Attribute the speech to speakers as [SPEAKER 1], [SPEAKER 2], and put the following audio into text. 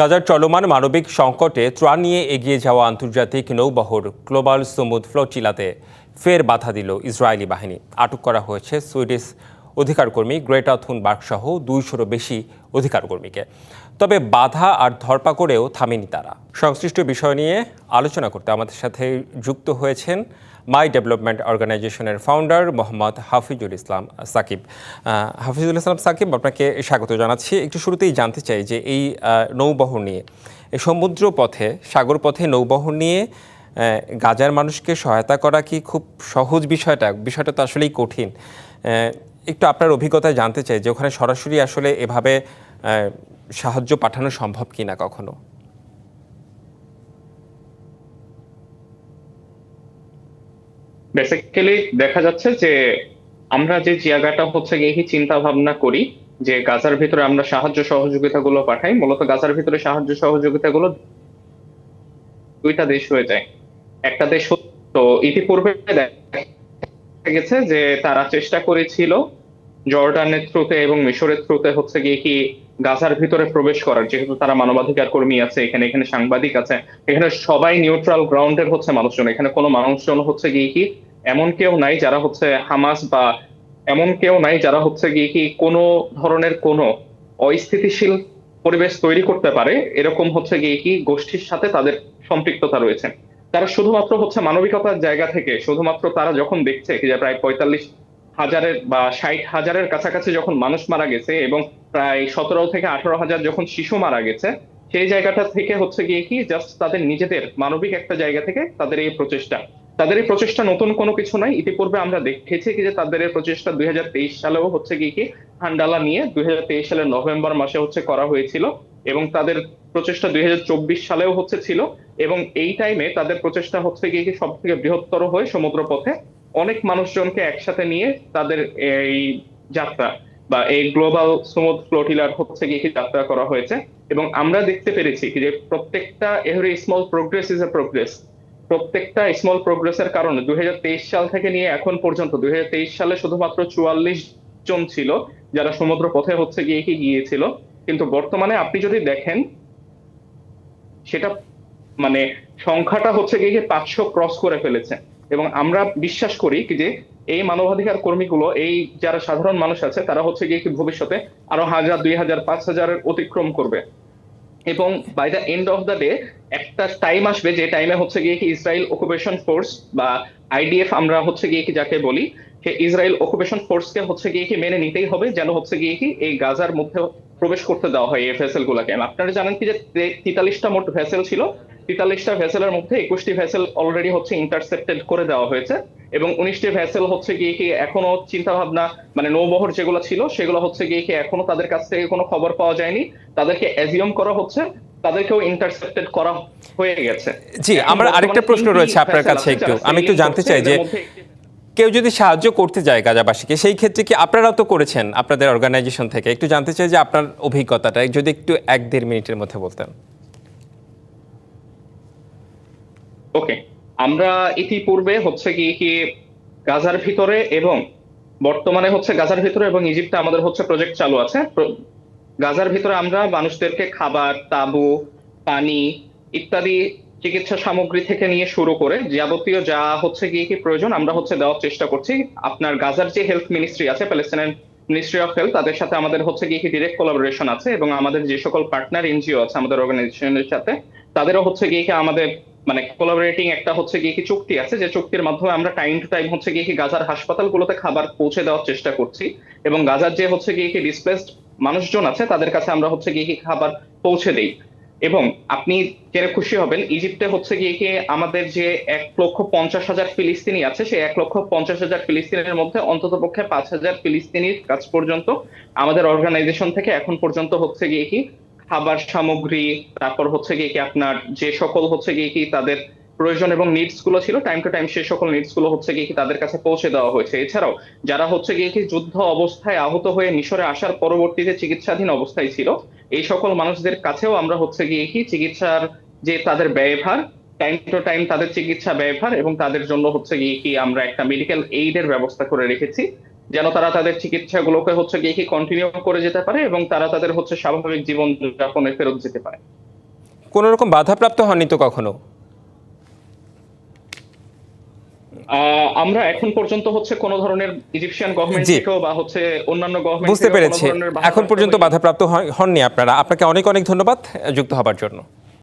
[SPEAKER 1] গাজার চলমান মানবিক সংকটে ত্রাণ নিয়ে এগিয়ে যাওয়া আন্তর্জাতিক নৌবহর গ্লোবাল সমুদ ফ্লোটিলাতে ফের বাধা দিল ইসরায়েলি বাহিনী। আটক করা হয়েছে সুইডিশ অধিকারকর্মী গ্রেটা থুনবার্গ সহ দুইশোরও বেশি অধিকারকর্মীকে। তবে বাধা আর ধরপাকড়েও থামেনি তারা। সংশ্লিষ্ট বিষয় নিয়ে আলোচনা করতে আমাদের সাথে যুক্ত হয়েছেন মাই ডেভেলপমেন্ট অর্গানাইজেশনের ফাউন্ডার মোহাম্মদ হাফিজুল ইসলাম সাকিব। হাফিজুল ইসলাম সাকিব, আপনাকে স্বাগত জানাচ্ছি। একটু শুরুতেই জানতে চাই যে এই নৌবহর নিয়ে এই সমুদ্র পথে সাগর পথে নৌবহর নিয়ে গাজার মানুষকে সহায়তা করা কি খুব সহজ বিষয়টা? বিষয়টা তো আসলেই কঠিন। একটু আপনার অভিজ্ঞতা জানতে চাই যে ওখানে সরাসরি আসলে এভাবে সাহায্য পাঠানো সম্ভব কিনা কখনো?
[SPEAKER 2] বেসিক্যালি দেখা যাচ্ছে যে আমরা যে জায়গাটা হচ্ছে গিয়ে চিন্তা ভাবনা করি, যে গাজার ভিতরে আমরা সাহায্য সহযোগিতা গুলো পাঠাই, মূলত গাজার ভিতরে সাহায্য সহযোগিতা গুলো দুইটা দেশ হয়ে যায়। একটা দেশ তো ইতিপূর্বে দেখা গেছে যে তারা চেষ্টা করেছিল জর্ডানের থ্রুতে এবং মিশরের থ্রুতে হচ্ছে গিয়ে কি গাজার ভিতরে প্রবেশ করার, যেহেতু তারা মানবাধিকার কর্মী আছে, এখানে এখানে সাংবাদিক আছে, এখানে সবাই নিউট্রাল গ্রাউন্ডের হচ্ছে মানুষজন, এখানে কোনো মানুষজন হচ্ছে গিয়ে কি এমন কেউ নাই যারা হচ্ছে হামাস বা এমন কেউ নাই যারা হচ্ছে গিয়ে কি কোনো ধরনের কোনো অস্থিতিশীল পরিবেশ তৈরি করতে পারে, এরকম হচ্ছে গিয়ে কি গোষ্ঠীর সাথে তাদের সম্পৃক্ততা রয়েছে। তারা শুধুমাত্র হচ্ছে মানবিকতার জায়গা থেকে, শুধুমাত্র তারা যখন দেখছে যে প্রায় পঁয়তাল্লিশ হাজারের বা ষাট হাজারের কাছাকাছি যখন মানুষ মারা গেছে এবং প্রায় সতেরো থেকে আঠারো হাজার যখন শিশু মারা গেছে, সেই জায়গাটা থেকে হচ্ছে গিয়ে কি জাস্ট তাদের নিজেদের মানবিক একটা জায়গা থেকে তাদের এই প্রচেষ্টা। তাদের এই প্রচেষ্টা নতুন কোনো কিছু নয় ইতিপূর্বে আমরা দেখেছি কি যে তাদের এই প্রচেষ্টা দুই হাজার তেইশ সালেও হচ্ছে গিয়ে কি, হান্ডালা নিয়ে দুই হাজার তেইশ সালের নভেম্বর মাসে হচ্ছে করা হয়েছিল এবং তাদের প্রচেষ্টা দুই হাজার চব্বিশ সালেও হচ্ছে ছিল এবং এই টাইমে তাদের প্রচেষ্টা হচ্ছে গিয়ে কি সব থেকে বৃহত্তর হয়ে সমুদ্র পথে অনেক মানুষজনকে একসাথে নিয়ে তাদের এই যাত্রা বা এই গ্লোবাল সমুদ্র ফ্লোটিলার হচ্ছে গিয়ে যাত্রা করা হয়েছে। এবং আমরা দেখতে পেরেছি যে প্রত্যেকটা every small progress is a progress প্রত্যেকটা স্মল প্রোগ্রেসের কারণে দুই হাজার তেইশ সাল থেকে নিয়ে এখন পর্যন্ত দুই হাজার তেইশ সালে শুধুমাত্র চুয়াল্লিশ জন ছিল যারা সমুদ্র পথে হচ্ছে গিয়ে কি গিয়েছিল। কিন্তু বর্তমানে আপনি যদি দেখেন, সেটা মানে সংখ্যাটা হচ্ছে গিয়ে পাঁচশো ক্রস করে ফেলেছে। এবং আমরা বিশ্বাস করি যে এই মানবাধিকার কর্মীগুলো, এই যারা সাধারণ মানুষ আছে, তারা হচ্ছে গিয়ে ভবিষ্যতে আরও হাজার, দুই হাজার, পাঁচ হাজারের অতিক্রম করবে। এবং by the end of the day একটা টাইম আসবে যে টাইমে হচ্ছে গিয়ে কি ইসরায়েল অকুপেশন ফোর্স বা আইডিএফ আমরা হচ্ছে গিয়ে কি যাকে বলি সে ইসরায়েল অকুপেশন ফোর্সকে হচ্ছে গিয়ে কি মেনে নিতেই হবে, যেন হচ্ছে গিয়ে কি এই গাজার মধ্যে প্রবেশ করতে দেওয়া হয় এই ভেসেল গুলাকে। আপনারা জানেন কি যে তেতাল্লিশটা মোট ভেসেল ছিল তেতাল্লিশটা ভেসেলের মধ্যে একুশটি ভেসেল অলরেডি হচ্ছে ইন্টারসেপ্টেড করে দেওয়া হয়েছে এবং উনিশটি ভেসেল হচ্ছে গিয়ে কি এখনও চিন্তা ভাবনা মানে নৌবহর যেগুলো ছিল সেগুলো হচ্ছে গিয়ে কি এখনও তাদের কাছ থেকে কোনো খবর পাওয়া যায়নি। তাদেরকে অ্যাজিউম করা হচ্ছে তাদেরকেও ইন্টারসেপ্টেড করা হয়ে গেছে।
[SPEAKER 1] জি আমার আরেকটা প্রশ্ন রয়েছে আপনার কাছে একটু। আমি একটু জানতে চাই যে কেউ যদি সাহায্য করতে যায় গাজাবাসীকে সেই ক্ষেত্রে কি আপনারাও তো করেছেন আপনাদের অর্গানাইজেশন থেকে? একটু জানতে চাই যে আপনার অভিজ্ঞতাটা যদি একটু এক দেড় মিনিটের মধ্যে বলতেন।
[SPEAKER 2] ওকে আমরা ইতিপূর্বে হচ্ছে কি কি গাজার ভিতরে এবং বর্তমানে হচ্ছে গাজার ভিতরে এবং ইজিপ্টে আমাদের হচ্ছে প্রজেক্ট চালু আছে। গাজার ভিতরে আমরা মানুষদেরকে খাবার, তাবু, পানি ইত্যাদি চিকিৎসা সামগ্রী থেকে নিয়ে শুরু করে যাবতীয় যা হচ্ছে গিয়ে কি প্রয়োজন আমরা হচ্ছে দেওয়ার চেষ্টা করছি। আপনার গাজার যে হেলথ মিনিস্ট্রি আছে প্যালেস্টাইন মিনিস্ট্রি অফ হেলথ তাদের সাথে আমাদের হচ্ছে গিয়ে কি ডিরেক্ট কোলাবোরেশন আছে এবং আমাদের যে সকল পার্টনার এনজিও আছে আমাদের অর্গানাইজেশনের সাথে তাদেরও হচ্ছে গিয়ে কি আমাদের মানে কোলাবোরেটিং একটা হচ্ছে গিয়ে কি চুক্তি আছে, যে চুক্তির মাধ্যমে আমরা টাইম টু টাইম হচ্ছে গিয়ে কি গাজার হাসপাতালগুলোতে খাবার পৌঁছে দেওয়ার চেষ্টা করছি এবং গাজার যে হচ্ছে গিয়ে কি ডিসপ্লেসড মানুষজন আছে, তাদের কাছে আমরা হচ্ছে গিয়ে কি খাবার পৌঁছে দেই। এবং আপনি জেনে খুশি হবেন, ইজিপ্টে হচ্ছে গিয়ে কি আমাদের যে এক লক্ষ পঞ্চাশ হাজার ফিলিস্তিনি আছে, সেই এক লক্ষ পঞ্চাশ হাজার ফিলিস্তিনের মধ্যে অন্তত পক্ষে পাঁচ হাজার ফিলিস্তিনির কাছ পর্যন্ত আমাদের অর্গানাইজেশন থেকে এখন পর্যন্ত হচ্ছে গিয়ে কি খাবার সামগ্রী, তারপর হচ্ছে গিয়ে কি আপনার যে সকল হচ্ছে গিয়ে কি তাদের প্রয়োজন এবং নিডসগুলো ছিল টাইম টু টাইম সেই সকল নিডসগুলো হচ্ছে গিয়ে কি তাদের কাছে পৌঁছে দেওয়া হয়েছে। এছাড়াও যারা হচ্ছে গিয়ে কি যুদ্ধ অবস্থায় আহত হয়ে মিশরে আসার পরবর্তীতে চিকিৎসাধীন অবস্থায় ছিল, এই সকল মানুষদের কাছেও আমরা হচ্ছে গিয়ে কি চিকিৎসার যে তাদের ব্যয়ভার টাইম টু টাইম তাদের চিকিৎসা ব্যয়ভার এবং তাদের জন্য হচ্ছে গিয়ে কি আমরা একটা মেডিকেল এইডের ব্যবস্থা করে রেখেছি। যেন তারা তাদের চিকিৎসাগুলোকে হচ্ছে গিয়ে কি কন্টিনিউ করে যেতে পারে এবং তারা তাদের হচ্ছে স্বাভাবিক জীবন যাপনে ফেরত যেতে পারে।
[SPEAKER 1] কোনো রকম বাধাপ্রাপ্ত হননি তো কখনো?
[SPEAKER 2] আহ, আমরা এখন পর্যন্ত হচ্ছে কোন ধরনের ইজিপশিয়ান গভর্নমেন্ট। থেকেও বা হচ্ছে অন্যান্য গভর্নমেন্ট
[SPEAKER 1] বুঝতে পেরেছি। এখন পর্যন্ত বাধাপ্রাপ্ত হন- হননি আপনারা। আপনাকে অনেক অনেক ধন্যবাদ যুক্ত হবার জন্য।